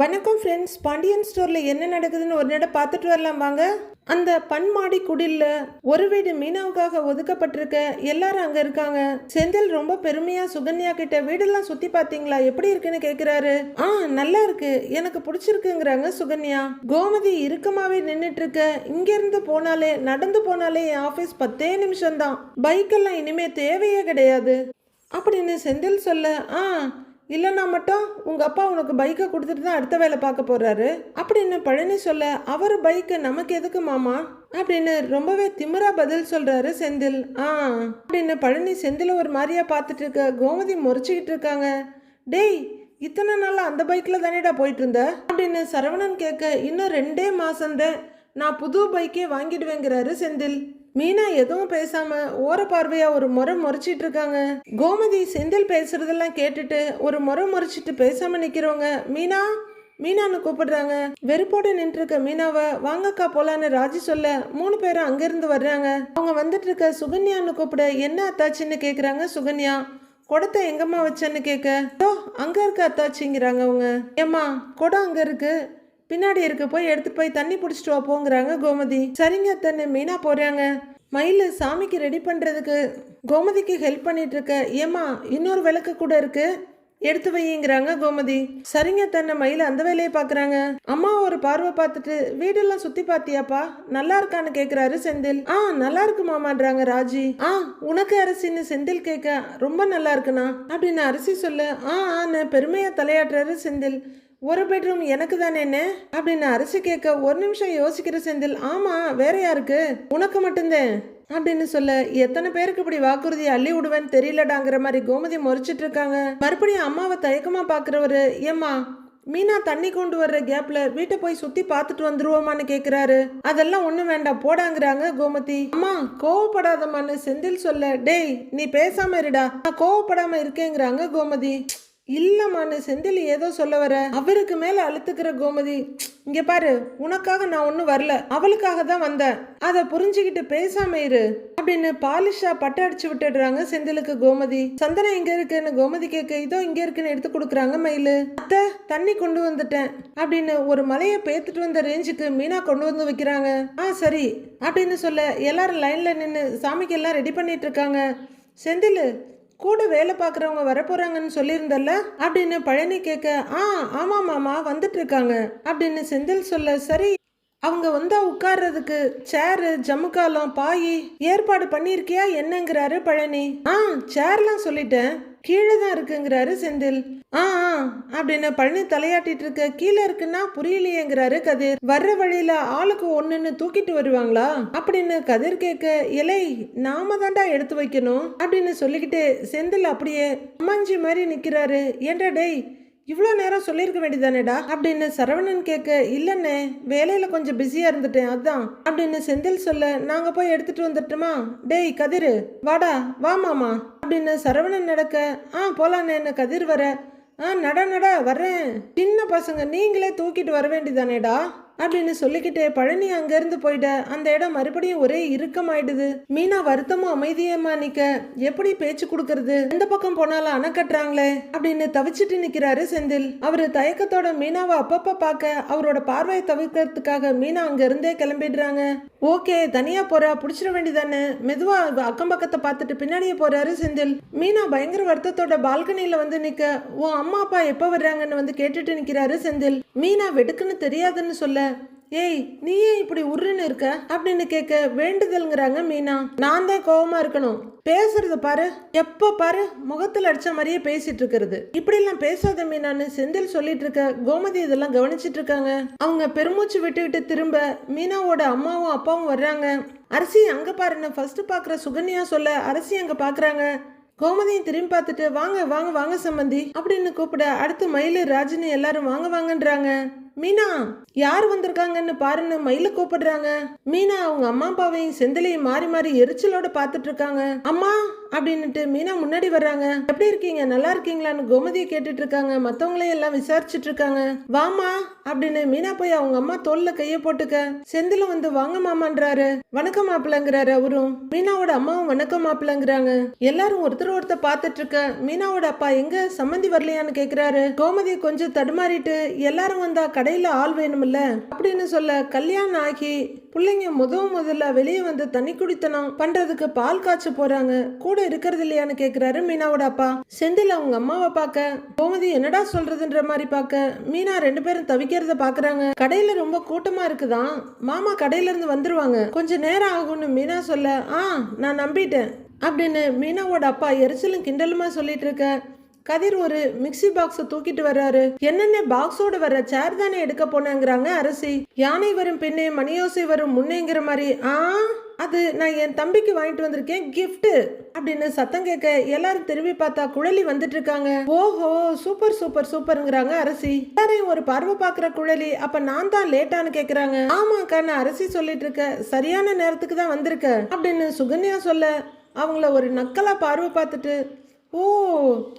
வணக்கம் ஃப்ரெண்ட்ஸ் பாண்டியன் ஸ்டோரில் என்ன நடக்குதுன்னு ஒரு நட பார்த்துட்டு வரலாம் வாங்க. அந்த பன்மாடி குடில்ல ஒரு வீடு மீனாவுக்காக ஒதுக்கப்பட்டிருக்க எல்லாரும் அங்கே இருக்காங்க. செந்தில் ரொம்ப பெருமையா சுகன்யா கிட்ட வீடெல்லாம் சுத்தி பாத்தீங்களா எப்படி இருக்குன்னு கேக்குறாரு. ஆ நல்லா இருக்கு. எனக்கு பிடிச்சிருக்குங்கிறாங்க சுகன்யா. கோமதி இறுக்கமாவே நின்றுட்டு இருக்க இங்க இருந்து போனாலே நடந்து போனாலே என் ஆபீஸ் பத்தே நிமிஷம்தான். பைக்கெல்லாம் இனிமே தேவையே கிடையாது. அப்படின்னு செந்தில் சொல்ல ஆ இல்லைன்னா மட்டும் உங்கள் அப்பா உனக்கு பைக்கை கொடுத்துட்டு தான் அடுத்த வேலை பார்க்க போகிறாரு அப்படின்னு பழனி சொல்ல அவர் பைக்கு நமக்கு எதுக்கு மாமா? அப்படின்னு ரொம்பவே திமிரா பதில் சொல்கிறாரு செந்தில். ஆ அப்படின்னு பழனி செந்தில் ஒரு மாதிரியா பார்த்துட்டு இருக்க கோமதி முறைச்சிக்கிட்டு இருக்காங்க. டேய் இத்தனை நாள் அந்த பைக்கில் தானேடா போயிட்டு இருந்த? அப்படின்னு சரவணன் கேட்க இன்னும் ரெண்டே மாசம்தான் நான் புது பைக்கே வாங்கிடுவேங்கிறாரு செந்தில். மீனா எதுவும் பேசாம ஓர பார்வையா ஒரு முறை முறைச்சிட்டு இருக்காங்க. கோமதி செந்தில் பேசுறதெல்லாம் கேட்டுட்டு ஒரு முறை முறைச்சிட்டு பேசாம நிக்கிறவங்க மீனா மீனான்னு கூப்பிடுறாங்க. வெறுப்போட நின்று இருக்க மீனாவை வாங்கக்கா போலான்னு ராஜி சொல்ல மூணு பேரும் அங்கிருந்து வர்றாங்க. அவங்க வந்துட்டு இருக்க சுகன்யான்னு கூப்பிட என்ன அத்தாச்சின்னு கேக்குறாங்க சுகன்யா. குடத்தை எங்கம்மா வச்சேன்னு கேட்க "இதோ, அங்க இருக்க அத்தாச்சிங்கிறாங்க அவங்க. ஏம்மா குடம் அங்க இருக்கு. பின்னாடி இருக்க போய் எடுத்துட்டு போய் தண்ணி பிடிச்சிட்டு வா போங்கிறாங்க கோமதி. சரிங்க தண்ணி மீனா போறாங்க. மயில் சாமிக்கு ரெடி பண்ணுறதுக்கு கோமதிக்கு ஹெல்ப் பண்ணிட்டு இருக்க ஏம்மா இன்னொரு விளக்கு கூட இருக்கு. எடுத்து வையுங்கிறாங்க கோமதி. சரிங்க தன்னை மயில் அந்த வேலையை பார்க்குறாங்க அம்மா ஒரு பார்வை பார்த்துட்டு வீடெல்லாம் சுத்தி பார்த்தியாப்பா நல்லா இருக்கான்னு கேட்குறாரு செந்தில். ஆ நல்லா இருக்கு மாமான்றாங்க ராஜி. ஆ உனக்கு அரிசின்னு செந்தில் கேட்க ரொம்ப நல்லா இருக்குண்ணா. அப்படின்னு அரிசி சொல்லு. ஆ ஆன்னு பெருமையா தலையாட்டுறாரு செந்தில். ஒரு பெட்ரூம் எனக்கு தானே என்ன? அப்படின்னு அரிசி கேட்க ஒரு நிமிஷம் யோசிக்கிற செந்தில் ஆமா வேற யாருக்கு? உனக்கு மட்டும்தான் அப்படின்னு சொல்ல எத்தனை பேருக்கு இப்படி வாக்குறுதி அள்ளி விடுவேன்னு தெரியலடாங்கிற மாதிரி கோமதி முறைச்சிட்டு இருக்காங்க. மறுபடியும் அம்மாவை தயக்கமா பாக்குறவரு ஏம்மா மீனா தண்ணி கொண்டு வர்ற கேப்ல வீட்டை போய் சுத்தி பார்த்துட்டு வந்துருவோமான்னு கேக்குறாரு. அதெல்லாம் ஒண்ணும் வேண்டாம் போடாங்கிறாங்க கோமதி. அம்மா கோவப்படாதம்மான்னு செந்தில் சொல்ல டேய் நீ பேசாம இருடா நான் கோவப்படாம இருக்கேங்கிறாங்க கோமதி. இல்லைம்மான்னு செந்தில் ஏதோ சொல்ல வர. அவருக்கு மேலே அழுத்துக்கிற கோமதி இங்கே பாரு உனக்காக நான் ஒன்றும் வரல. அவளுக்காக தான் வந்தேன். அதை புரிஞ்சுக்கிட்டு பேசாம இரு. அப்படின்னு பாலிஷா பட்டை அடிச்சு விட்டுடுறாங்க செந்திலுக்கு கோமதி. சந்தனம் இங்கே இருக்குன்னு கோமதி கேட்க இதோ இங்கே இருக்குன்னு எடுத்து கொடுக்குறாங்க மயிலு. அத்தை தண்ணி கொண்டு வந்துட்டேன். அப்படின்னு ஒரு மலையை பேத்துட்டு வந்த ரேஞ்சுக்கு மீனா கொண்டு வந்து வைக்கிறாங்க. ஆ சரி. அப்படின்னு சொல்ல எல்லாரும் லைனில் நின்று சாமிக்கு எல்லாம் ரெடி பண்ணிட்டு இருக்காங்க. செந்தில் கூட வேலை பார்க்குறவங்க வரப்போகிறாங்கன்னு சொல்லியிருந்தல்ல? அப்படின்னு பழனி கேட்க ஆ ஆமாம் மாமா வந்துட்டு இருக்காங்க அப்படின்னு செந்தில் சொல்ல சரி அவங்க வந்தா உட்கார்றதுக்கு சேரு ஜமுக்காலம் பாயி ஏற்பாடு பண்ணியிருக்கியா என்னங்கிறாரு பழனி. ஆ சேர்லாம் சொல்லிட்டேன். கீழே தான் இருக்குங்கிறாரு செந்தில். ஆ ஆ அப்படின்னு பழனி தலையாட்டிட்டு இருக்க கீழே இருக்குன்னா புரியலையேங்கிறாரு கதிர். வர்ற வழியில ஆளுக்கு ஒண்ணுன்னு தூக்கிட்டு வருவாங்களா? அப்படின்னு கதிர் கேட்க இலை நாம தாண்டா எடுத்து வைக்கணும். அப்படின்னு சொல்லிக்கிட்டு செந்தில் அப்படியே அம்மாஞ்சி மாதிரி நிக்கிறாரு. ஏன்டா டேய் இவ்வளோ நேரம் சொல்லியிருக்க வேண்டியதானேடா? அப்படின்னு சரவணன் கேட்க இல்லைண்ணே வேலையில் கொஞ்சம் பிஸியாக இருந்துட்டேன் அதான். அப்படின்னு செந்தில் சொல்ல நாங்கள் போய் எடுத்துட்டு வந்துட்டுமா டேய் கதிர் வாடா வா மாமா. அப்படின்னு சரவணன் நடக்க ஆ போலாண்ணேன்னு கதிர் வர ஆ நட நட வர்றேன். சின்ன பசங்க நீங்களே தூக்கிட்டு வர வேண்டியதானேடா? அப்படின்னு சொல்லிக்கிட்டே பழனி அங்கேருந்து போயிட்ட. அந்த இடம் மறுபடியும் ஒரே இறுக்கமாயிடுது. மீனா வருத்தமும் அமைதியமா நிக்க எப்படி பேச்சு கொடுக்கறது? எந்த பக்கம் போனாலும் அணை கட்டுறாங்களே? அப்படின்னு தவிச்சிட்டு நிக்கிறாரு செந்தில். அவரு தயக்கத்தோட மீனாவை அப்பப்ப பார்க்க அவரோட பார்வையை தவிர்க்கிறதுக்காக மீனா அங்க இருந்தே கிளம்பிடுறாங்க. ஓகே தனியா போறா புடிச்சிட வேண்டியதானே மெதுவா அக்கம் பக்கத்தை பார்த்துட்டு பின்னாடியே போறாரு செந்தில். மீனா பயங்கர வருத்தத்தோட பால்கனியில வந்து நிக்க உன் அம்மா அப்பா எப்ப வர்றாங்கன்னு வந்து கேட்டுட்டு நிக்கிறாரு செந்தில். மீனா வெடுக்குன்னு தெரியாதுன்னு சொல்ல ஏய் நீ ஏன் இப்படி உருன்னு இருக்க? அப்படின்னு கேட்க வேண்டுதல்ங்கிறாங்க மீனா. நான் தான் கோவமா இருக்கணும். பேசுறத பாரு. எப்ப பாரு முகத்துல அடிச்ச மாதிரியே பேசிட்டு இருக்கிறது. இப்படி எல்லாம் பேசாத மீனான்னு செந்தில் சொல்லிட்டு இருக்க கோமதி இதெல்லாம் கவனிச்சிட்டு இருக்காங்க. அவங்க பெருமூச்சு விட்டுக்கிட்டு திரும்ப மீனாவோட அம்மாவும் அப்பாவும் வர்றாங்க. அரிசி அங்க பாருன்னு ஃபர்ஸ்ட் பாக்குற சுகன்யா சொல்ல அரிசி அங்க பாக்குறாங்க. கோமதியும் திரும்பி பார்த்துட்டு வாங்க வாங்க வாங்க சம்மந்தி அப்படின்னு கூப்பிட அடுத்து மயிலு ராஜினி எல்லாரும் வாங்க வாங்கன்றாங்க. மீனா யார் வந்திருக்காங்கன்னு பாருன்னு மயில கூப்பிடுறாங்க. மீனா அவங்க அம்மா அப்பாவையும் செந்திலையும் மாறி மாறி எரிச்சலோட பார்த்துட்டு இருக்காங்க அம்மா அப்படின்னுட்டு மீனா முன்னாடி வர்றாங்க. எப்படி இருக்கீங்க? நல்லா இருக்கீங்களான்னு கோமதியை கேட்டுட்டு இருக்காங்க மத்தவங்களையும் எல்லாம் விசாரிச்சுட்டு இருக்காங்க வாமா அப்படின்னு மீனா போய் அவங்க அம்மா தோல்ல கைய போட்டுக்க. செந்தில வந்து வாங்க மாமான்றாரு. வணக்கம் மாப்பிள்ளங்கிறாரு அவரும். மீனாவோட அம்மாவும் வணக்கம் மாப்பிள்ளங்கிறாங்க. எல்லாரும் ஒருத்தர் ஒருத்தர் பார்த்துட்டு இருக்க மீனாவோட அப்பா எங்க? சம்மந்தி வரலையான்னு கேக்குறாரு. கோமதி கொஞ்சம் தடுமாறிட்டு எல்லாரும் வந்தா கடையில் ஆள் வேணும்ல? அப்படின்னு சொல்ல கல்யாணம் ஆகி பிள்ளைங்க முத முதல்ல வெளியே வந்து தண்ணி குடித்தனம் பண்றதுக்கு பால் காய்ச்ச போறாங்க. கூட இருக்கிறது இல்லையான்னு கேக்குறாரு மீனாவோட அப்பா. செந்தில் அவங்க அம்மாவை பார்க்க கோமதி என்னடா சொல்றதுன்ற மாதிரி பார்க்க மீனா ரெண்டு பேரும் தவிக்கிறத பாக்குறாங்க கடையில ரொம்ப கூட்டமா இருக்குதான். மாமா கடையில இருந்து வந்துருவாங்க. கொஞ்ச நேரம் ஆகும்னு மீனா சொல்ல ஆ நான் நம்பிட்டேன். அப்படின்னு மீனாவோட அப்பா எரிச்சலும் கிண்டலுமா சொல்லிட்டு இருக்க கதிர் ஒரு மிக்ஸி பாக்ஸை தூக்கிட்டு வர்றாரு. என்னென்ன பாக்ஸோட வர்ற சேர் தானே எடுக்க போனாங்கிறாங்க அரசி. யானை வரும் பின்னே மணியோசை வரும் முன்னேங்கிற மாதிரி ஆ அது நான் என் தம்பிக்கு வாங்கிட்டு வந்திருக்கேன் கிஃப்ட்டு அப்படின்னு சத்தம் கேட்க எல்லாரும் திரும்பி பார்த்தா குழலி வந்துட்டு இருக்காங்க. ஓஹோ சூப்பர் சூப்பர் சூப்பருங்கிறாங்க அரசி. எல்லாரையும் ஒரு பார்வை பார்க்குற குழலி அப்ப நான் தான் லேட்டான்னு கேக்குறாங்க. ஆமாக்கான அரசி சொல்லிட்டு இருக்க. சரியான நேரத்துக்கு தான் வந்திருக்க அப்படின்னு சுகன்யா சொல்ல அவங்கள ஒரு நக்கலா பார்வை பார்த்துட்டு ஓ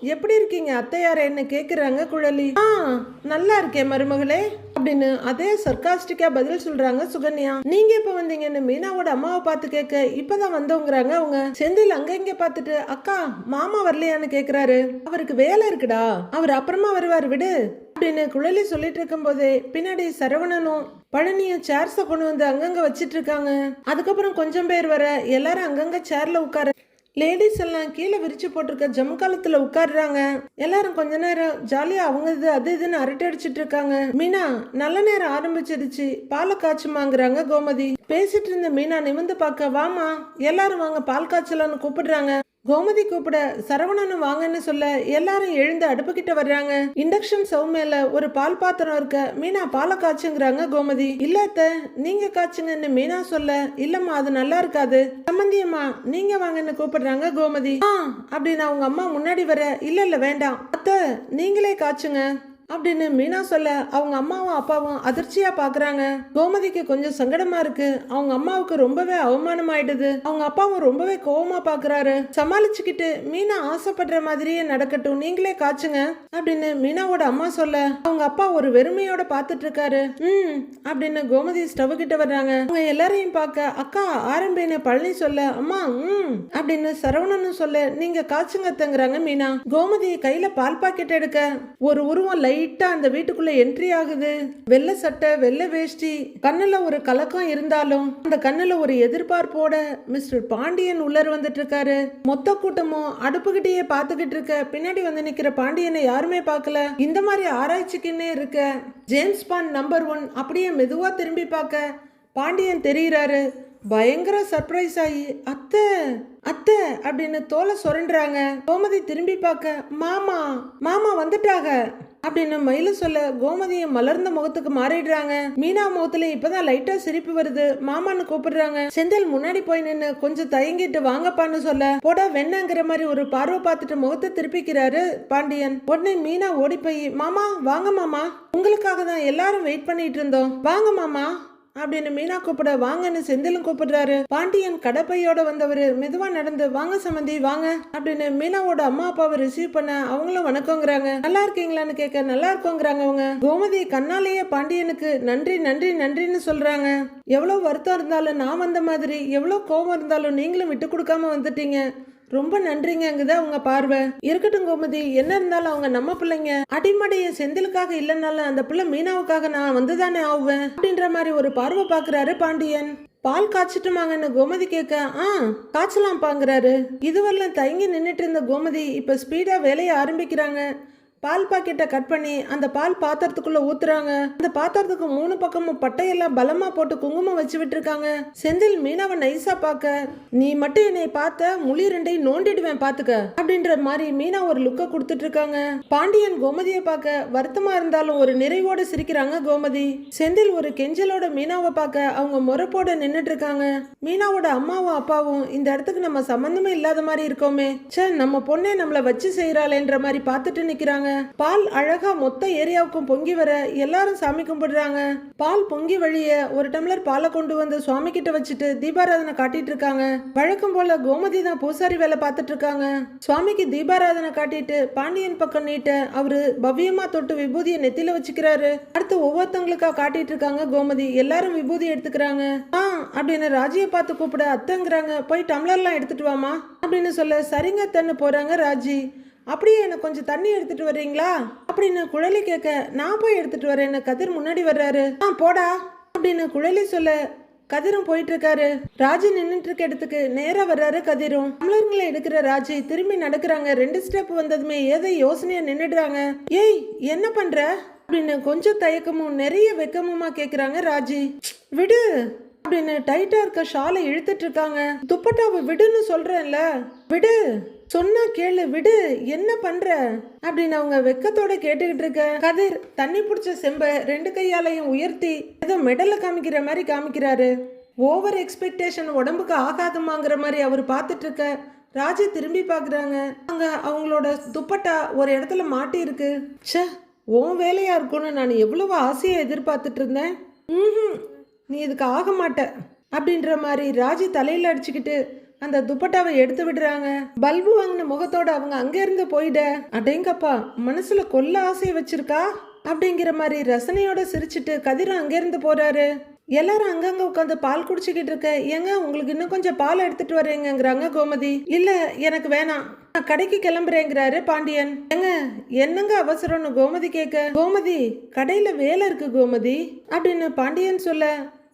எப்படி இருக்கீங்க? அத்தையார என்ன கேட்குறாங்க குழலி? ஆ நல்லா இருக்கேன் மருமகளே. அப்படின்னு அதே சர்க்காஸ்டிக்கா பதில் சொல்றாங்க சுகன்யா. நீங்க எப்ப வந்தீங்கன்னு மீனாவோட அம்மாவை பார்த்து கேட்க இப்பதான் வந்தவங்கிறாங்க அவங்க. செந்தில் அங்க இங்க பார்த்துட்டு அக்கா மாமா வரலையான்னு கேக்குறாரு. அவருக்கு வேலை இருக்குடா. அவர் அப்புறமா வருவார் விடு. அப்படின்னு குழலி சொல்லிட்டு இருக்கும்போதே பின்னாடி சரவணனும் பழனியும் சேர்ஸை கொண்டு வந்து அங்கங்க வச்சிட்டு இருக்காங்க. அதுக்கப்புறம் கொஞ்சம் பேர் வர எல்லாரும் அங்கங்க சேர்ல உட்கார லேடிஸ் எல்லாம் கீழே விரிச்சு போட்டிருக்க ஜம்காலத்துல உட்காடுறாங்க எல்லாரும் கொஞ்ச நேரம் ஜாலியா அவங்க இது அது இதுன்னு அரட்டை அடிச்சிட்டு இருக்காங்க. மீனா நல்ல நேரம் ஆரம்பிச்சிருச்சு. பாலை காய்ச்சுமாங்கிறாங்க கோமதி. பேசிட்டு இருந்த மீனா நிமிந்து பார்க்க வாமா எல்லாரும் வாங்க பால் காய்ச்சலான்னு கூப்பிடுறாங்க. கோமதி கூப்பிட சரவணனு வாங்கன்னு சொல்ல எல்லாரும் எழுந்து அடுப்பு கிட்ட வர்றாங்க. இண்டக்ஷன் ஸ்டவ் மேல ஒரு பால் பாத்திரம் இருக்க மீனா பாலை காய்ச்சுங்கிறாங்க கோமதி. இல்ல அத்தை நீங்க காய்ச்சுங்கன்னு மீனா சொல்ல இல்லம்மா அது நல்லா இருக்காது. சம்பந்தியம்மா நீங்க வாங்கன்னு கூப்பிடுறாங்க கோமதி. ஆ அப்படின்னு அவங்க அம்மா முன்னாடி வர இல்ல இல்ல வேண்டாம். அத்தை நீங்களே காய்ச்சுங்க. அப்படின்னு மீனா சொல்ல அவங்க அம்மாவும் அப்பாவும் அதிர்ச்சியா பாக்குறாங்க. கோமதிக்கு கொஞ்சம் சங்கடமா இருக்கு. அவங்க அம்மாவுக்கு ரொம்பவே அவமானம் ஆயிடுது அவங்க அப்பாவும் ரொம்பவே கோவமா பாக்குறாரு. சமாளிச்சுக்கிட்டு மீனா ஆசைப்படுற மாதிரியே நடக்கட்டும் நீங்களே காய்ச்சுங்க அப்படின்னு மீனாவோட அம்மா சொல்ல அவங்க அப்பா ஒரு வெறுமையோட பாத்துட்டு இருக்காரு ம் அப்படின்னு கோமதி ஸ்டவ் கிட்ட வர்றாங்க. அவங்க எல்லாரையும் பார்க்க அக்கா ஆரம்பின்னு பழனி சொல்ல அம்மா ம் அப்படின்னு சரவணன்னு சொல்ல நீங்க காய்ச்சுங்கத்தங்கிறாங்க மீனா. கோமதி கையில பால் பாக்கெட் எடுக்க ஒரு உருவம் லைட் லைட்டாக அந்த வீட்டுக்குள்ளே என்ட்ரி ஆகுது. வெள்ளை சட்டை வெள்ளை வேஷ்டி கண்ணில் ஒரு கலக்கம் இருந்தாலும் அந்த கண்ணில் ஒரு எதிர்பார்ப்போட மிஸ்டர் பாண்டியன் உள்ளர் வந்துட்டு இருக்காரு. மொத்த கூட்டமும் அடுப்புகிட்டயே பார்த்துக்கிட்டு இருக்க பின்னாடி வந்து நிற்கிற பாண்டியனை யாருமே பார்க்கல. இந்த மாதிரி ஆராய்ச்சிக்குன்னே இருக்க ஜேம்ஸ் பாண்ட் நம்பர் ஒன் அப்படியே மெதுவாக திரும்பி பார்க்க பாண்டியன் தெரிகிறாரு பயங்கர சர்ப்ரைஸ் ஆகி அத்தை அத்தை அப்படின்னு தோலை சுரண்டுறாங்க. கோமதி திரும்பி பார்க்க மாமா மாமா வந்துட்டாங்க. அப்படின்னு மயில சொல்ல கோமதியை மலர்ந்த முகத்துக்கு மாறிடுறாங்க. மீனா முகத்துல இப்பதான் லைட்டா சிரிப்பு வருது. மாமான்னு கூப்பிடுறாங்க. செந்தில் முன்னாடி போய் நின்னு கொஞ்சம் தயங்கிட்டு வாங்கப்பான்னு சொல்ல போடா வெண்ணங்கிற மாதிரி ஒரு பார்வை பார்த்துட்டு முகத்தை திருப்பிக்கிறாரு பாண்டியன். உடனே மீனா ஓடி போய் மாமா வாங்க மாமா. உங்களுக்காக தான் எல்லாரும் வெயிட் பண்ணிட்டு இருந்தோம். வாங்க மாமா. அப்படின்னு மீனா கூப்பிட வாங்கன்னு செந்திலும் கூப்பிடுறாரு. பாண்டியன் கடப்பையோட வந்தவர். மெதுவா நடந்து வாங்க சம்மந்தி வாங்க அப்படின்னு மீனாவோட அம்மா அப்பாவை ரிசீவ் பண்ண அவங்களும் வணக்கங்கிறாங்க. நல்லா இருக்கீங்களான்னு கேட்க நல்லா இருக்கோங்கிறாங்க அவங்க. கோமதி கண்ணாலேயே பாண்டியனுக்கு நன்றி நன்றி நன்றின்னு சொல்றாங்க. எவ்வளவு வருத்தம் இருந்தாலும் நான் வந்த மாதிரி எவ்வளவு கோவம் இருந்தாலும் நீங்களும் விட்டு கொடுக்காம வந்துட்டீங்க. ரொம்ப நன்றிங்க அங்குதான் உங்க பார்வை? இருக்கட்டும் கோமதி என்ன இருந்தாலும் அவங்க நம்ம பிள்ளைங்க. அடிமடைய செந்திலுக்காக இல்லைனாலும் அந்த பிள்ளை மீனாவுக்காக நான் வந்துதானே ஆவேன்? அப்படின்ற மாதிரி ஒரு பார்வை பாக்குறாரு பாண்டியன். பால் காய்ச்சிட்டுமாங்கன்னு கோமதி கேட்க ஆ காய்ச்சலாம் பாங்குறாரு இதுவரையிலும் தயங்கி நின்றுட்டு இருந்த கோமதி இப்ப ஸ்பீடா வேலையை ஆரம்பிக்கிறாங்க. பால் பாக்கெட்டை கட் பண்ணி அந்த பால் பாத்திரத்துக்குள்ள ஊத்துறாங்க. அந்த பாத்திரத்துக்கு மூணு பக்கமும் பட்டையெல்லாம் பலமா போட்டு குங்குமம் வச்சு விட்டுருக்காங்க. செந்தில் மீனாவை நைஸா பார்க்க நீ மட்டும் என்னை பார்த்த முழி ரெண்டையும் நோண்டிடுவேன் பாத்துக்க அப்படின்ற மாதிரி மீனா ஒரு லுக்க கொடுத்துட்டு இருக்காங்க பாண்டியன் கோமதியை பார்க்க வருத்தமா இருந்தாலும் ஒரு நிறைவோட சிரிக்கிறாங்க கோமதி. செந்தில் ஒரு கெஞ்சலோட மீனாவை பார்க்க அவங்க முறப்போட நின்றுட்டு இருக்காங்க மீனாவோட அம்மாவும் அப்பாவும் இந்த இடத்துக்கு நம்ம சம்பந்தமே இல்லாத மாதிரி இருக்கோமே. ச்சே நம்ம பொண்ணே நம்மளை வச்சு செய்யறாளேன்ற மாதிரி பார்த்துட்டு நிக்கிறாங்க. பால் அழகா மொத்த ஏரியாவுக்கும் பொங்கி வர. எல்லாரும் சாமி கும்பிடுறாங்க. பால் பொங்கி வழிய ஒரு டம்ளர் பாலை கொண்டு வந்து சுவாமி கிட்ட வச்சுட்டு தீபாராதனை காட்டிட்டு இருக்காங்க. வழக்கம் போல கோமதி தான் பூசாரி வேலை பார்த்துட்டு இருக்காங்க. சுவாமிக்கு தீபாராதனை காட்டிட்டு பாண்டியன் பக்கம் நீட்ட அவரு பவ்யமா தொட்டு விபூதியை நெத்தில வச்சுக்கிறாரு. அடுத்து ஒவ்வொருத்தவங்களுக்கா காட்டிட்டு இருக்காங்க கோமதி. எல்லாரும் விபூதி எடுத்துக்கிறாங்க. ஆ அப்படின்னு ராஜியை பார்த்து கூப்பிட அத்தைங்கிறாங்க. போய் டம்ளர்லாம் எடுத்துட்டு வாமா அப்படின்னு சொல்ல சரிங்க தன்னு போறாங்க ராஜி. அப்படியே எனக்கு கொஞ்சம் தண்ணி எடுத்துட்டு வர்றீங்களா? அப்படின்னு குழலி கேட்க நான் போய் எடுத்துட்டு வரேன்னு கதிர் முன்னாடி வர்றாரு. ஆ போடா. அப்படின்னு குழலி சொல்ல கதிரும் போயிட்டு இருக்காரு ராஜி நின்றுட்டு இருக்க இடத்துக்கு நேரா வர்றாரு கதிரும். தமிழர்களை எடுக்கிற ராஜி திரும்பி நடக்கிறாங்க. ரெண்டு ஸ்டெப் வந்ததுமே ஏதோ யோசனையா நின்றுடுறாங்க ஏய் என்ன பண்ற? அப்படின்னு கொஞ்சம் தயக்கமும் நிறைய வெக்கமுமா கேக்குறாங்க ராஜி. விடு. அப்படின்னு டைட்டா இருக்க ஷாலை இழுத்துட்டு இருக்காங்க. துப்பட்டாவை விடுன்னு சொல்றேன்ல. விடு. சொன்னா கேளு விடு. என்ன பண்ற? அப்படின்னு அவங்க வெக்கத்தோட கேட்டுக்கிட்டு இருக்க. கதிர் தண்ணி பிடிச்ச செம்ப ரெண்டு கையாலையும் உயர்த்தி ஏதோ மெடலை காமிக்கிற மாதிரி காமிக்கிறாரு. ஓவர் எக்ஸ்பெக்டேஷன் உடம்புக்கு ஆகாதுமாங்கிற மாதிரி அவர் பார்த்துட்டு இருக்க. ராஜி திரும்பி பார்க்குறாங்க. அங்க அவங்களோட துப்பட்டா ஒரு இடத்துல மாட்டி இருக்கு ச்சே உன் வேலையா இருக்கும்னு நான் எவ்வளவு ஆசையை எதிர்பார்த்துட்டு இருந்தேன். ம் நீ இதுக்கு ஆக மாட்ட. அப்படின்ற மாதிரி ராஜி தலையில் அடிச்சுக்கிட்டு அந்த துப்பட்டாவை எடுத்து விடுறாங்க. பல்பு வாங்கின முகத்தோட அவங்க அங்கேருந்து போயிட அடேங்கப்பா மனசுல கொல்ல ஆசையை வச்சிருக்கா? அப்படிங்கிற மாதிரி ரசனையோட சிரிச்சிட்டு கதிரும் அங்கேருந்து போறாரு. எல்லாரும் அங்கங்க உட்காந்து பால் குடிச்சுக்கிட்டு இருக்க ஏங்க உங்களுக்கு இன்னும் கொஞ்சம் பால் எடுத்துட்டு வரேங்கிறாங்க கோமதி. இல்ல எனக்கு வேணாம். நான் கடைக்கு கிளம்புறேங்கிறாரு பாண்டியன். ஏங்க என்னங்க அவசரம்னு கோமதி கேட்க கோமதி கடையில வேலை இருக்கு கோமதி. அப்படின்னு பாண்டியன் சொல்ல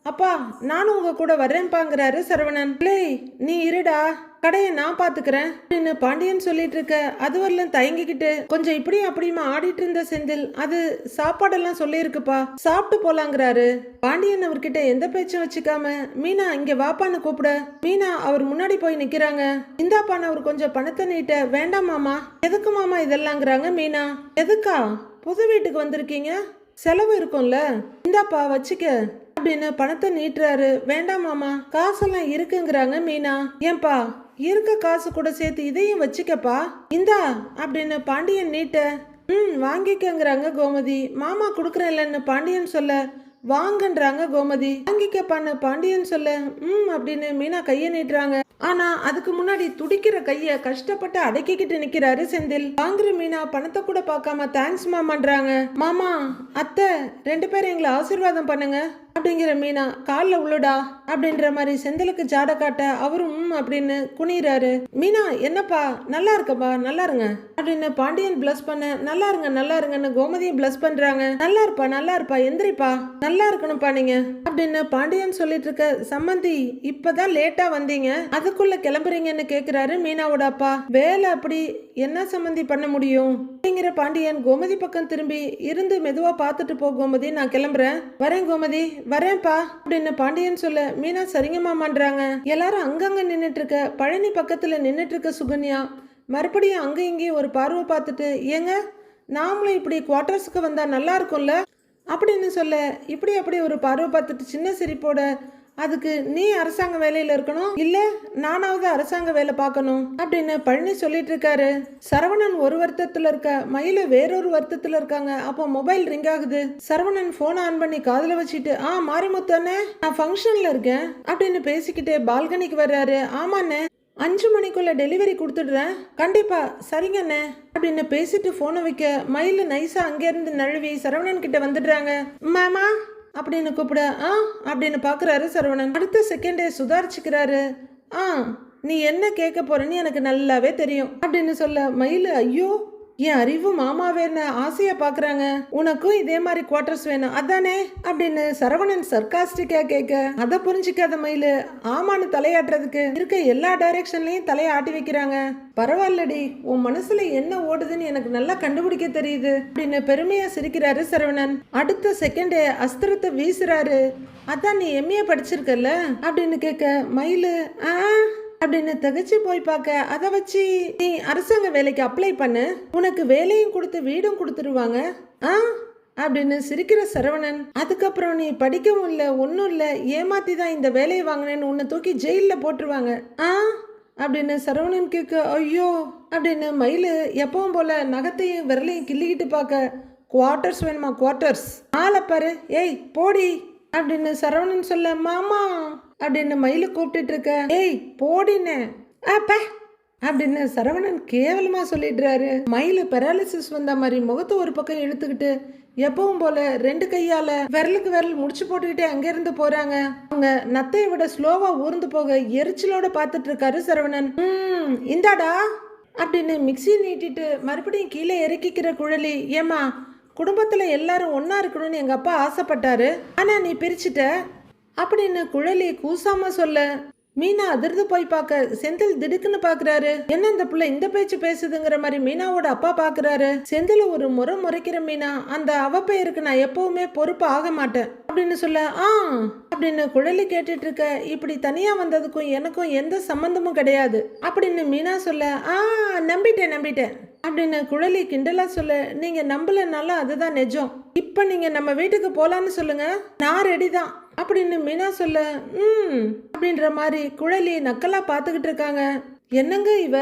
அப்பா நானும் உங்க கூட வர்றேன்பாங்கிறாரு சரவணன். லே நீ இருடா. கடையை நான் பாத்துக்கிறேன் அப்படின்னு பாண்டியன் சொல்லிட்டு இருக்க அது வரலாம் தயங்கிக்கிட்டு கொஞ்சம் இப்படியும் அப்படியுமா ஆடிட்டு இருந்த செந்தில்? அது சாப்பாடெல்லாம் சொல்லியிருக்குப்பா. சாப்பிட்டு போலாங்கிறாரு. பாண்டியன் அவர்கிட்ட எந்த பேச்சும் வச்சுக்காம மீனா இங்க வாப்பான்னு கூப்பிட. மீனா அவர் முன்னாடி போய் நிக்கிறாங்க. இந்தாப்பான்னு அவர் கொஞ்சம் பணத்தை நீட்ட வேண்டாம் மாமா. எதுக்கு மாமா இதெல்லாங்கிறாங்க மீனா? எதுக்கா? புது வீட்டுக்கு வந்திருக்கீங்க? செலவு இருக்கும்ல. இந்தாப்பா வச்சுக்க. அப்படின்னு பணத்தை நீட்டுறாரு. வேண்டாம் மாமா காசெல்லாம் இருக்குங்கிறாங்க மீனா. ஏன்பா இருக்க காசு கூட சேர்த்து இதையும் வச்சுக்கப்பா? இந்தா அப்படின்னு பாண்டியன் நீட்ட. ம் வாங்கிக்கங்கிறாங்க கோமதி. மாமா கொடுக்குறேன்லன்னு பாண்டியன் சொல்ல வாங்கன்றாங்க கோமதி. வாங்கிக்கப்பான்னு பாண்டியன் சொல்ல ம் அப்படின்னு மீனா கையை நீட்டுறாங்க. ஆனா அதுக்கு முன்னாடி துடிக்கிற கைய கஷ்டப்பட்டு அடக்கிக்கிட்டு நிக்கிறாரு செந்தில். வாங்குற மீனா பணத்தை கூட பார்க்காம தேங்க்ஸ் மாமான்றாங்க. மாமா அத்தை ரெண்டு பேரும் எங்களை ஆசீர்வாதம் பண்ணுங்க. அப்படிங்கிற மீனா காலில் உள்ளடா அப்படின்ற மாதிரி செந்திலுக்கு ஜாட காட்ட அவரும் அப்படின்னு குனிறாரு மீனா என்னப்பா? நல்லா இருக்கப்பா. நல்லா இருங்க. அப்படின்னு பாண்டியன் பிளஸ் பண்ண நல்லா இருங்க நல்லா இருங்கன்னு கோமதியும் பிளஸ் பண்றாங்க. நல்லா இருப்பா நல்லா இருப்பா. எந்திரிப்பா. நல்லா இருக்கணும்ப்பா நீங்க. அப்படின்னு பாண்டியன் சொல்லிட்டு இருக்க சம்மந்தி இப்பதான் லேட்டா வந்தீங்க. அதுக்குள்ள கிளம்புறீங்கன்னு கேக்குறாரு மீனாவோட அப்பா. வேலை அப்படி என்ன சம்மந்தி பண்ண முடியும்? அப்படிங்கிற பாண்டியன் கோமதி பக்கம் திரும்பி இருந்து மெதுவா பார்த்துட்டு போ கோமதி. நான் கிளம்புறேன். வரேன் கோமதி. வரேன்ப்பா. அப்படின்னு பாண்டியன் சொல்ல மீனா சரிங்க மாமான்றாங்க எல்லாரும் அங்கங்க நின்றுட்டு இருக்க பழனி பக்கத்துல நின்றுட்டு இருக்க சுகன்யா. மறுபடியும் அங்க இங்கேயும் ஒரு பார்வை பார்த்துட்டு ஏங்க நாமளும் இப்படி குவார்ட்டர்ஸுக்கு வந்தா நல்லா இருக்கும்ல? அப்படின்னு சொல்ல இப்படி அப்படி ஒரு பார்வை பார்த்துட்டு சின்ன சிரிப்போட அதுக்கு நீ அரசாங்க வேலையில இருக்கணும்? இல்ல நானாவது அரசாங்க வேலை பார்க்கணும்? அப்படின்னு பழனி சொல்லிட்டு இருக்காரு. சரவணன் ஒரு வருத்தத்துல இருக்க மயில வேறொரு வருத்தத்துல இருக்காங்க. அப்போ மொபைல் ரிங் ஆகுது. சரவணன் போன் ஆன் பண்ணி காதுல வச்சுட்டு ஆ மாரிமுத்து அண்ணே நான் ஃபங்க்ஷன்ல இருக்கேன் அப்படின்னு பேசிக்கிட்டே பால்கனிக்கு வர்றாரு. ஆமாண்ணே அஞ்சு மணிக்குள்ள டெலிவரி கொடுத்துடுறேன். கண்டிப்பா சரிங்கண்ணே அப்படின்னு பேசிட்டு போனை வைக்க மயில நைஸா அங்கேருந்து நழுவி சரவணன் கிட்ட வந்துடுறாங்க. மாமா அப்படின்னு கூப்பிட ஆ அப்படின்னு பார்க்குறாரு சரவணன். அடுத்த செகண்டே சுதாரிச்சுக்கிறாரு. ஆ நீ என்ன கேட்க போறேன்னு எனக்கு நல்லாவே தெரியும் அப்படின்னு சொல்ல மயில் ஐயோ என் அறிவு மாமாவே என்ன ஆசையா பாக்குறாங்க? உனக்கும் இதே மாதிரி குவார்டர்ஸ் வேணும். அதானே? அப்படின்னு சரவணன் சர்காஸ்டிக்கா கேட்க அதை புரிஞ்சுக்காத மயிலு. ஆமான்னு தலையாட்டுறதுக்கு இருக்க எல்லா டைரக்ஷன்லயும் தலையை ஆட்டி வைக்கிறாங்க. பரவாயில்லடி. உன் மனசுல என்ன ஓடுதுன்னு எனக்கு நல்லா கண்டுபிடிக்க தெரியுது. அப்படின்னு பெருமையா சிரிக்கிறாரு சரவணன். அடுத்த செகண்டே அஸ்திரத்தை வீசுறாரு. அதான் நீ எம்ஏ படிச்சிருக்கல அப்படின்னு கேட்க மயிலு ஆ அப்படின்னு தகச்சு போய் பார்க்க அதை வச்சு நீ அரசாங்க வேலைக்கு அப்ளை பண்ணு. உனக்கு வேலையும் கொடுத்து வீடும் கொடுத்துருவாங்க. ஆ? அப்படின்னு சிரிக்கிற சரவணன். அதுக்கப்புறம் நீ படிக்கவும் இல்லை ஒன்றும் இல்லை ஏமாத்தி தான் இந்த வேலையை வாங்கினேன்னு உன்னை தூக்கி ஜெயிலில் போட்டுருவாங்க. ஆ? அப்படின்னு சரவணன் கேட்க ஐயோ அப்படின்னு மயில் எப்பவும் போல நகத்தையும் விரலையும் கிள்ளிக்கிட்டு பார்க்க குவார்ட்டர்ஸ் வேணுமா குவார்ட்டர்ஸ் ஆளை பாரு ஏய் போடி அப்படின்னு சரவணன் சொல்ல மாமா. அப்படின்னு மயிலை கூப்பிட்டுட்டு இருக்க ஏய் போடின்னு. அப்ப அப்படின்னு சரவணன் கேவலமா சொல்லிடுறாரு. மயில பெராலிசிஸ் வந்த மாதிரி முகத்தை ஒரு பக்கம் இழுத்துக்கிட்டு எப்பவும் போல ரெண்டு கையால விரலுக்கு விரல் முடிச்சு போட்டுக்கிட்டே அங்கிருந்து போறாங்க. அவங்க நத்தையை விட ஸ்லோவா ஊர்ந்து போக எரிச்சலோட பார்த்துட்டு இருக்காரு சரவணன். ம் இந்தாடா அப்படின்னு மிக்சி நீட்டிட்டு மறுபடியும் கீழே இறக்கிக்கிற குழலி ஏமா குடும்பத்துல எல்லாரும் ஒன்றா இருக்கணும்னு எங்க அப்பா ஆசைப்பட்டாரு. ஆனா நீ பிரிச்சுட்ட. அப்படின்னு குழலி கூசாம சொல்ல? மீனா அதிர்ந்து போய் பார்க்க செந்தில் திடுக்குன்னு பாக்குறாரு என்ன இந்த பிள்ளை இந்த பேச்சு பேசுதுங்கிற மாதிரி மீனாவோட அப்பா பாக்குறாரு செந்தில் ஒரு முறை முறைக்கிற மீனா அந்த அவ பெயருக்கு நான் எப்பவுமே பொறுப்பு ஆக மாட்டேன் அப்படின்னு சொல்ல ஆ அப்படின்னு குழலி கேட்டுட்டு இருக்க இப்படி தனியா வந்ததுக்கும் எனக்கும் எந்த சம்பந்தமும் கிடையாது அப்படின்னு மீனா சொல்ல ஆ நம்பிட்டேன் நம்பிட்டேன் அப்படின்னு குழலி கிண்டலா சொல்ல நீங்க நம்பலனாலும் அதுதான் நிஜம். இப்ப நீங்க நம்ம வீட்டுக்கு போலான்னு சொல்லுங்க. நான் ரெடி தான். அப்படின்னு மீனா சொல்ல ம் அப்படின்ற மாதிரி குழலி நக்கலா பார்த்துக்கிட்டு இருக்காங்க. என்னங்க இவ?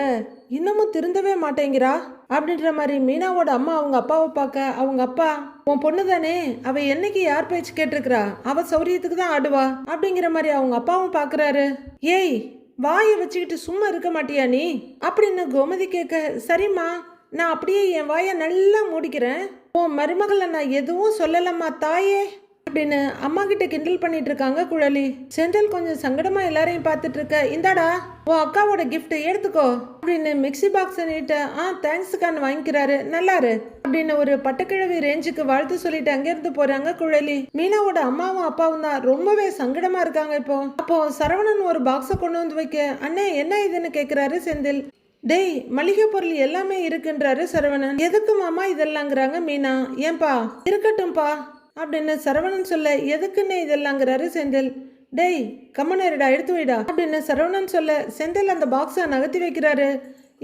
இன்னமும் திருந்தவே மாட்டேங்கிறா? அப்படின்ற மாதிரி மீனாவோட அம்மா அவங்க அப்பாவை பார்க்க அவங்க அப்பா உன் பொண்ணு தானே? அவ என்னைக்கு யார் பேச்சு கேட்டிருக்கிறா? அவ சௌரியத்துக்கு தான் ஆடுவா. அப்படிங்கிற மாதிரி அவங்க அப்பாவும் பார்க்கறாரு. ஏய் வாயை வச்சுக்கிட்டு சும்மா இருக்க மாட்டியா நீ? அப்படின்னு கோமதி கேட்க சரிம்மா நான் அப்படியே என் வாயை நல்லா மூடிக்கிறேன். உன் மருமகளை நான் எதுவும் சொல்லலம்மா தாயே. அப்படின்னு அம்மா கிட்ட கிண்டல் பண்ணிட்டு இருக்காங்க குழலி. செந்தில் கொஞ்சம் சங்கடமா எல்லாரையும் பார்த்துட்டு இருக்க இந்தாடா உன் அக்காவோட கிஃப்ட் எடுத்துக்கோ அப்படின்னு மிக்ஸி பாக்ஸ் நீட்ட ஆ தேங்க்ஸுக்கான்னு வாங்கிக்கிறாரு. நல்லாரு அப்படின்னு ஒரு பட்டக்கிழவி ரேஞ்சுக்கு வாழ்த்து சொல்லிட்டு அங்கிருந்து போறாங்க குழலி. மீனாவோட அம்மாவும் அப்பாவும் தான் ரொம்பவே சங்கடமா இருக்காங்க இப்போ. அப்போ சரவணன் ஒரு பாக்ஸை கொண்டு வந்து வைக்க அண்ணே என்ன இதுன்னு கேக்குறாரு செந்தில். டேய் மளிகை பொருள் எல்லாமே இருக்குன்றாரு சரவணன். எதுக்கு மாமா இதெல்லாங்கிறாங்க மீனா? ஏன்பா? இருக்கட்டும்பா. அப்படின்னு சரவணன் சொல்ல எதுக்குன்னு இதெல்லாங்கிறாரு செந்தில். டேய் கம்மனேரிடா எடுத்து வைடா அப்படின்னு சரவணன் சொல்ல செந்தில் அந்த பாக்ஸை நகர்த்தி வைக்கிறாரு.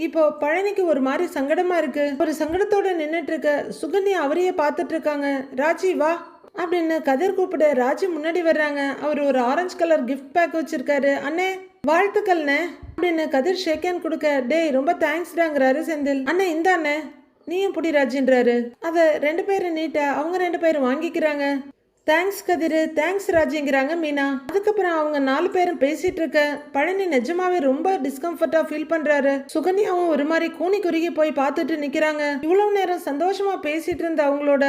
இப்போ பழனிக்கு ஒரு மாதிரி சங்கடமா இருக்கு. ஒரு சங்கடத்தோட நின்றுட்டு இருக்க சுகன்யா அவரையே பார்த்துட்டு இருக்காங்க ராஜி வா அப்படின்னு கதிர் கூப்பிட ராஜி முன்னாடி வர்றாங்க. அவர் ஒரு ஆரஞ்சு கலர் கிஃப்ட் பேக் வச்சிருக்காரு. அண்ணே வாழ்த்துக்கள்ண்ணே அப்படின்னு கதிர் ஷேக்கேன் கொடுக்க டேய் ரொம்ப தேங்க்ஸ்டாங்கிறாரு செந்தில். அண்ணே இந்தாண்ணே. நீயும் புடி ராஜின்றாரு? அதை ரெண்டு பேரும் நீட்ட அவங்க ரெண்டு பேரும் வாங்கிக்கிறாங்க. தேங்க்ஸ் கதிர் தேங்க்ஸ் ராஜிங்கிறாங்க மீனா. அதுக்கப்புறம் அவங்க நாலு பேரும் பேசிட்டு இருக்க பழனி நிஜமாவே ரொம்ப டிஸ்கம்ஃபர்டா ஃபீல் பண்றாரு. சுகன்யாவும் ஒரு மாதிரி கூனி குறுகி போய் பார்த்துட்டு நிக்கிறாங்க. இவ்வளவு நேரம் சந்தோஷமா பேசிட்டு இருந்த அவங்களோட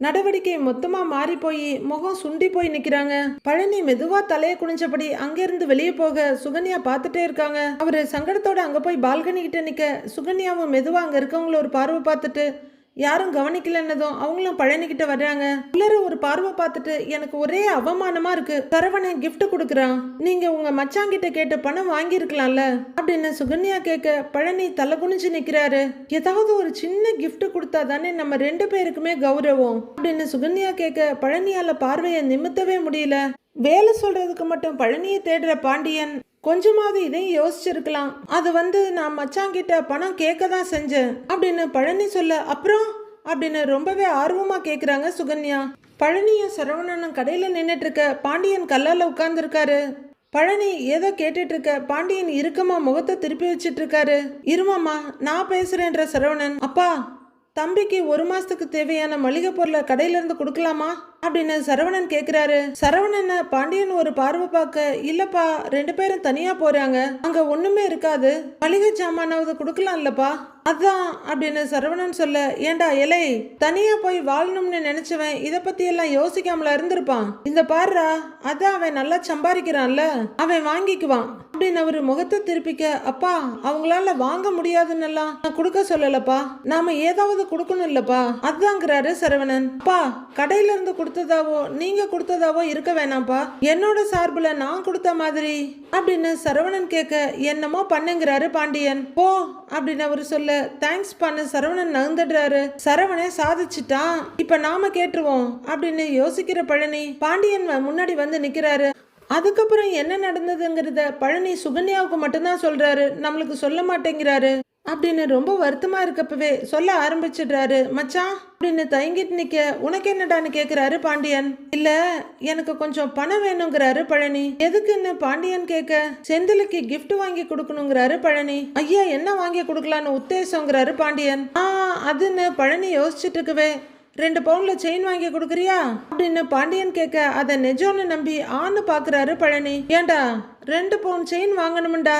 நடவடிக்கை மொத்தமா மாறி போய் முகம் சுண்டி போய் நிக்கிறாங்க. பழனி மெதுவா தலைய குனிஞ்சபடி அங்கிருந்து வெளியே போக சுகன்யா பார்த்துட்டே இருக்காங்க. அவரு சங்கடத்தோட அங்க போய் பால்கனி கிட்ட நிக்க சுகன்யாவும் மெதுவா அங்க இருக்கவங்கள ஒரு பார்வை பார்த்துட்டு யாரும் கவனிக்கலன்னதும் அவங்களும் பழனிக்கிட்ட வர்றாங்க. உள்ளர ஒரு பார்வை பார்த்துட்டு எனக்கு ஒரே அவமானமா இருக்கு. சரவணன் கிஃப்ட் கொடுக்குறான். நீங்க உங்க மச்சாங்கிட்ட கேட்ட பணம் வாங்கியிருக்கலாம்ல? அப்படின்னு சுகன்யா கேட்க பழனி தலை குனிஞ்சு நிக்கிறாரு. ஏதாவது ஒரு சின்ன கிஃப்ட் கொடுத்தா தானே நம்ம ரெண்டு பேருக்குமே கௌரவம். அப்படின்னு சுகன்யா கேட்க பழனியால பார்வையை நிமித்தவே முடியல. வேலை சொல்றதுக்கு மட்டும் பழனியை தேடுற பாண்டியன் கொஞ்சமாவது இதையும் யோசிச்சிருக்கலாம். அது வந்து நான் மச்சாங்கிட்ட பணம் கேட்க தான் செஞ்சேன். அப்படின்னு பழனி சொல்ல அப்புறம்? அப்படின்னு ரொம்பவே ஆர்வமா கேக்குறாங்க சுகன்யா. பழனியும் சரவணனும் கடையில நின்னுட்டு இருக்க பாண்டியன் கல்லால உட்கார்ந்துருக்காரு. பழனி ஏதோ கேட்டுட்டு இருக்க பாண்டியன் இறுக்கமா முகத்தை திருப்பி வச்சிட்டு இருக்காரு இருமாமா நான் பேசுறேன்ற சரவணன். அப்பா தம்பிக்கு ஒரு மாசத்துக்கு தேவையான மளிகை பொருளை கடையில இருந்து கொடுக்கலாமா? அப்படின்னு சரவணன் கேக்குறாரு. சரவணன் பாண்டியன் ஒரு பார்வை பார்க்க இல்லப்பா ரெண்டு பேரும் தனியா போறாங்க. அங்க ஒண்ணுமே இருக்காது. மளிகை சாமானாவது கொடுக்கலாம் இல்லப்பா அதான் அப்படின்னு சரவணன் சொல்ல ஏண்டா இலை தனியா போய் வாழணும்னு நினைச்சவன் இத பத்தி எல்லாம் யோசிக்காமல இருந்திருப்பான். இந்த பாருடா அதான் அவன் நல்லா சம்பாதிக்கிறான்ல. அவன் வாங்கிக்குவான். அப்படின்னு அவரு முகத்தை திருப்பிக்க அப்பா அவங்களால வாங்க முடியாதுன்னெல்லாம் நான் கொடுக்க சொல்லலப்பா. நாம ஏதாவது கொடுக்கணும் இல்லப்பா அதாங்கிறாரு சரவணன். அப்பா கடையில இருந்து கொடுத்ததாவோ நீங்க கொடுத்ததாவோ இருக்க வேணாம்ப்பா. என்னோட சார்புல நான் கொடுத்த மாதிரி. அப்படின்னு சரவணன் கேட்க என்னமோ பண்ணுங்கிறாரு பாண்டியன். போ அப்படின்னு அவர் சொல்ல தேங்க்ஸ் பண்ணு சரவணன் நகர்ந்துடுறாரு. சரவணே சாதிச்சிட்டான். இப்ப நாம கேட்டுருவோம் அப்படின்னு யோசிக்கிற பழனி பாண்டியன் முன்னாடி வந்து நிக்கிறாரு. அதுக்கப்புறம் என்ன நடந்ததுங்கிறத பழனி சுகன்யாவுக்கு மட்டும்தான் சொல்றாரு. நம்மளுக்கு சொல்ல மாட்டேங்கிறாரு. அப்படின்னு ரொம்ப வருத்தமாக இருக்கப்பவே சொல்ல ஆரம்பிச்சிடுறாரு. மச்சான் அப்படின்னு தயங்கிட்டு நிற்க உனக்கு என்னடான்னு கேட்குறாரு பாண்டியன். இல்லை எனக்கு கொஞ்சம் பணம் வேணுங்கிறாரு பழனி. எதுக்குன்னு பாண்டியன் கேட்க செந்திலுக்கு கிஃப்ட் வாங்கி கொடுக்கணுங்கிறாரு பழனி. ஐயா என்ன வாங்கி கொடுக்கலான்னு உத்தேசங்கிறாரு பாண்டியன். ஆ அதுன்னு பழனி யோசிச்சுட்டு இருக்கவே ரெண்டு பவுன்ல செயின் வாங்கி கொடுக்குறியா? அப்படின்னு பாண்டியன் கேட்க அதை நெஜோன்னு நம்பி ஆன்னு பாக்குறாரு பழனி. ஏன்டா ரெண்டு பவுன் செயின் வாங்கணும்டா.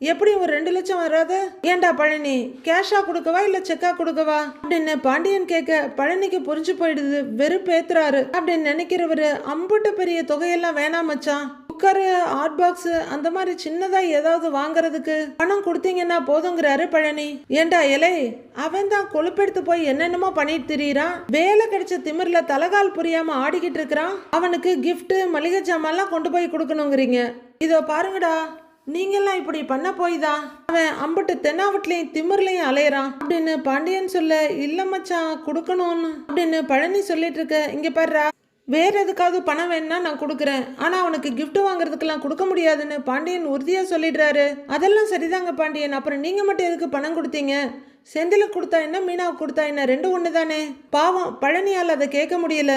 எப்படி ஒரு ரெண்டு லட்சம் வராது? ஏன்டா பழனி? கேஷா கொடுக்கவா இல்ல செக்கா கொடுக்கவா? அப்படின்னு பாண்டியன் கேட்க பழனிக்கு புரிஞ்சு போயிடுது. வெறுப்பேத்துறாரு அப்படின்னு நினைக்கிறவரு அம்புட்டு பெரிய தொகையெல்லாம் வேணாம் மச்சான். குக்கரு ஹாட் பாக்ஸ் அந்த மாதிரி சின்னதா ஏதாவது வாங்குறதுக்கு. பணம் கொடுத்தீங்கன்னா போதுங்கிறாரு பழனி. ஏண்டா இலை? அவன் தான் கொழுப்பெடுத்து போய் என்னென்னமோ பண்ணிட்டு திரியிறான். வேலை கிடைச்ச திமிர்ல தலகால் புரியாம ஆடிக்கிட்டு இருக்கிறான். அவனுக்கு கிஃப்ட் மளிகை சாமான்லாம் கொண்டு போய் கொடுக்கணுங்கிறீங்க. இதோ பாருங்கடா. நீங்கெல்லாம் இப்படி பண்ண போய் தான் அவன் அம்பட்டு தென்னாவட்லையும் திமிர்லையும் அலையிறான். அப்படின்னு பாண்டியன் சொல்ல இல்லை மச்சான் கொடுக்கணும்னு. அப்படின்னு பழனி சொல்லிட்டு இருக்க இங்க பாடுறா வேற எதுக்காவது பணம் வேணும்னா நான் கொடுக்குறேன். ஆனா அவனுக்கு கிஃப்ட் வாங்குறதுக்கெல்லாம் கொடுக்க முடியாதுன்னு பாண்டியன் உறுதியா சொல்லிடுறாரு. அதெல்லாம் சரிதாங்க பாண்டியன். அப்புறம் நீங்க மட்டும் எதுக்கு பணம் கொடுத்தீங்க? செந்திலுக்கு கொடுத்தா என்ன மீனாவுக்கு கொடுத்தா என்ன? ரெண்டும் ஒன்று தானே பாவம் பழனியால் அதை கேட்க முடியல.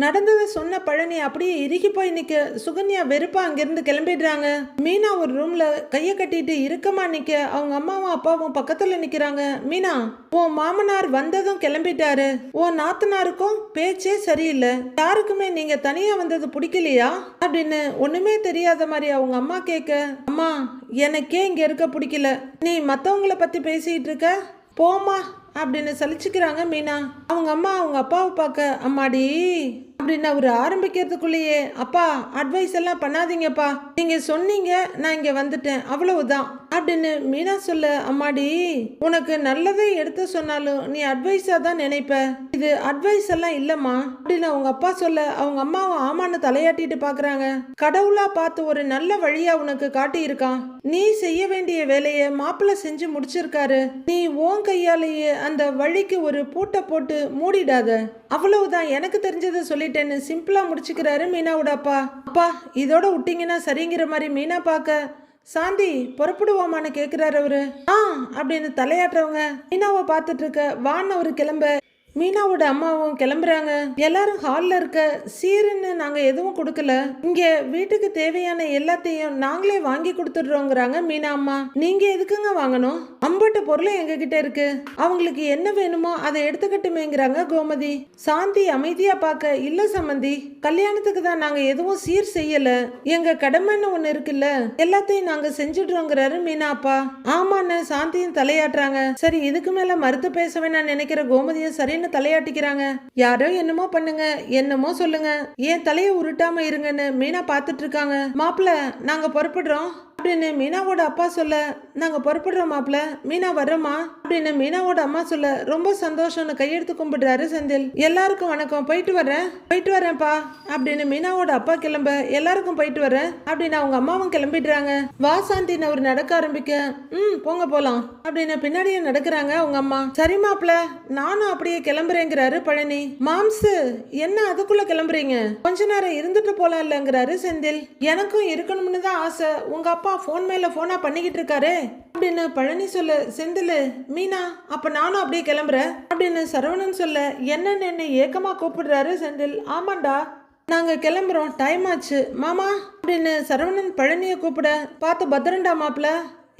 நடந்ததை சொன்ன பழனி அப்படியே இறுகி போய் நிக்க. சுகன்யா வெறுப்பா அங்கிருந்து கிளம்பிடுறாங்க. மீனா ஒரு ரூம்ல கையை கட்டிட்டு இறுக்கமா நிக்க. அவங்க அம்மாவும் அப்பாவும் பக்கத்துல நிக்கிறாங்க. மீனா உன் மாமனார் வந்ததும் கிளம்பிட்டாரு. உன் நாத்தனாருக்கும் பேச்சே சரியில்லை. யாருக்குமே நீங்க தனியா வந்தது பிடிக்கலையா? அப்படின்னு ஒண்ணுமே தெரியாத மாதிரி அவங்க அம்மா கேட்க அம்மா எனக்கே இங்க இருக்க பிடிக்கல. நீ மத்தவங்கள பத்தி பேசிட்டு இருக்க? போம்மா. அப்படின்னு சலிச்சுக்கிறாங்க மீனா. அவங்க அம்மா அவங்க அப்பாவை பார்க்க அம்மாடி அப்படின்னு அவர் ஆரம்பிக்கிறதுக்குள்ளேயே அப்பா அட்வைஸ் எல்லாம் பண்ணாதீங்கப்பா. நீங்க சொன்னீங்க நான் இங்க வந்துட்டேன். அவ்வளவுதான். அப்படின்னு மீனா சொல்ல அம்மாடி உனக்கு நல்லதை எடுத்து சொன்னாலும் நீ அட்வைஸா தான் நினைப்ப. இது அட்வைஸ் எல்லாம் இல்லம்மா. அப்படின்னு அவங்க அப்பா சொல்ல அவங்க அம்மாவும் ஆமான்னு தலையாட்டிட்டு பாக்குறாங்க. கடவுளா பார்த்து ஒரு நல்ல வழியா உனக்கு காட்டியிருக்கான். நீ செய்ய வேண்டிய வேலையை மாப்பிள்ளை செஞ்சு முடிச்சிருக்காரு. நீ ஓன் கையாலேயே அந்த வழிக்கு ஒரு பூட்டை போட்டு மூடிடாத. அவ்வளவுதான் எனக்கு தெரிஞ்சதை சொல்லி சொல்லிட்டேன்னு சிம்பிளா முடிச்சுக்கிறாரு மீனாவோட அப்பா. அப்பா இதோட விட்டிங்கன்னா சரிங்கிற மாதிரி மீனா பார்க்க. சாந்தி புறப்படுவோமான்னு கேட்குறாரு அவரு. ஆ அப்படின்னு தலையாட்டுறவங்க மீனாவை பார்த்துட்டு இருக்க வான்னு அவரு கிளம்ப. மீனாவோட அம்மாவும் கிளம்புறாங்க. எல்லாரும் ஹாலில் இருக்க சீருன்னு நாங்கள் எதுவும் கொடுக்கல. இங்கே வீட்டுக்கு தேவையான எல்லாத்தையும் நாங்களே வாங்கி கொடுத்துடுறோங்கிறாங்க மீனா அம்மா. நீங்கள் எதுக்குங்க வாங்கணும்? அம்பட்டு பொருளும் எங்ககிட்ட இருக்கு. அவங்களுக்கு என்ன வேணுமோ அதை எடுத்துக்கட்டுமேங்கிறாங்க கோமதி. சாந்தி அமைதியாக பார்க்க இல்லை சம்மந்தி கல்யாணத்துக்கு தான் நாங்கள் எதுவும் சீர் செய்யலை. எங்கள் கடமைன்னு ஒன்று இருக்குல்ல எல்லாத்தையும் நாங்கள் செஞ்சுடுறோங்கிறாரு மீனா அப்பா. ஆமான்னு சாந்தியும் தலையாட்டுறாங்க. சரி இதுக்கு மேலே மறுத்து பேச வேணாம் நினைக்கிற கோமதியும் சரின்னு தலையாட்டிக்கிறாங்க? யாரோ என்னமோ பண்ணுங்க என்னமோ சொல்லுங்க. ஏன் தலையை உருட்டாம இருங்கன்னு மீனா பார்த்துட்டு இருக்காங்க மாப்பிள்ள நாங்க புறப்படுறோம். அப்படின்னு மீனாவோட அப்பா சொல்ல நாங்க புறப்படுறோம் மாப்பிள்ள மீனா வர்றோமா அப்படின்னு மீனாவோட அம்மா சொல்ல ரொம்ப சந்தோஷம்னு கையெடுத்து கும்பிடுறாரு செந்தில். எல்லாருக்கும் வணக்கம். போயிட்டு வரேன் போயிட்டு வரேன்ப்பா அப்படின்னு மீனாவோட அப்பா கிளம்ப எல்லாருக்கும் போயிட்டு வரேன் அப்படின்னு அவங்க அம்மாவும் கிளம்பிடுறாங்க. வா சாந்தின்னு அவர் நடக்க ஆரம்பிக்க. ம் போங்க போலாம் அப்படின்னு பின்னாடியே நடக்கிறாங்க அவங்க அம்மா. சரி மாப்பிள நானும் அப்படியே கிளம்புறேங்கிறாரு பழனி. மாம்சு என்ன அதுக்குள்ள கிளம்புறீங்க? கொஞ்ச நேரம் இருந்துட்டு போலாம் இல்லைங்கிறாரு செந்தில். எனக்கும் இருக்கணும்னு தான் ஆசை. உங்க அப்பா ஃபோன் மேல போனா பண்ணிக்கிட்டு இருக்காரு. அப்படின்னு பழனி சொல்ல செந்தில் மீனா அப்போ நானும் அப்படியே கிளம்புறேன். அப்படின்னு சரவணன் சொல்ல என்னன்னு என்ன ஏக்கமாக கூப்பிடுறாரு செந்தில். ஆமாண்டா நாங்கள் கிளம்புறோம் டைம் ஆச்சு. மாமா அப்படின்னு சரவணன் பழனியை கூப்பிட பார்த்து பத்திரண்டா மாப்பிள்ள.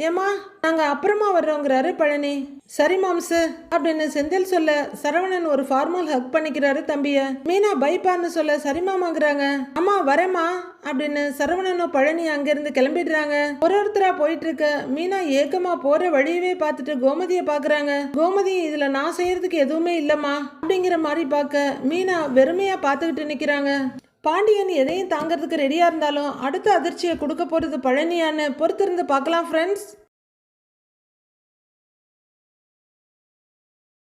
ஏமா நாங்க அப்புறமா வர்றோங்கிறாரு பழனி. சரி மாம்சு அப்படின்னு செந்தில் சொல்ல சரவணன் ஒரு ஃபார்மல் ஹக் பண்ணிக்கிறாரு தம்பிய. மீனா பைப்பான்னு சொல்ல சரி மாமாங்கிறாங்க. அம்மா வரேம்மா அப்படின்னு சரவணனும் பழனி அங்கிருந்து கிளம்பிடுறாங்க. ஒரு ஒருத்தரா போயிட்டு இருக்க மீனா ஏக்கமா போற வழியவே பார்த்துட்டு கோமதியை பாக்குறாங்க கோமதி இதுல நான் செய்யறதுக்கு எதுவுமே இல்லம்மா அப்படிங்கிற மாதிரி பார்க்க மீனா வெறுமையா பார்த்துக்கிட்டு நிக்கிறாங்க. பாண்டியன் எதையும் தாங்கிறதுக்கு ரெடியாக இருந்தாலும் அடுத்த அதிர்ச்சியை கொடுக்க போகிறது பழனியான்னு பொறுத்திருந்து பார்க்கலாம் ஃப்ரெண்ட்ஸ்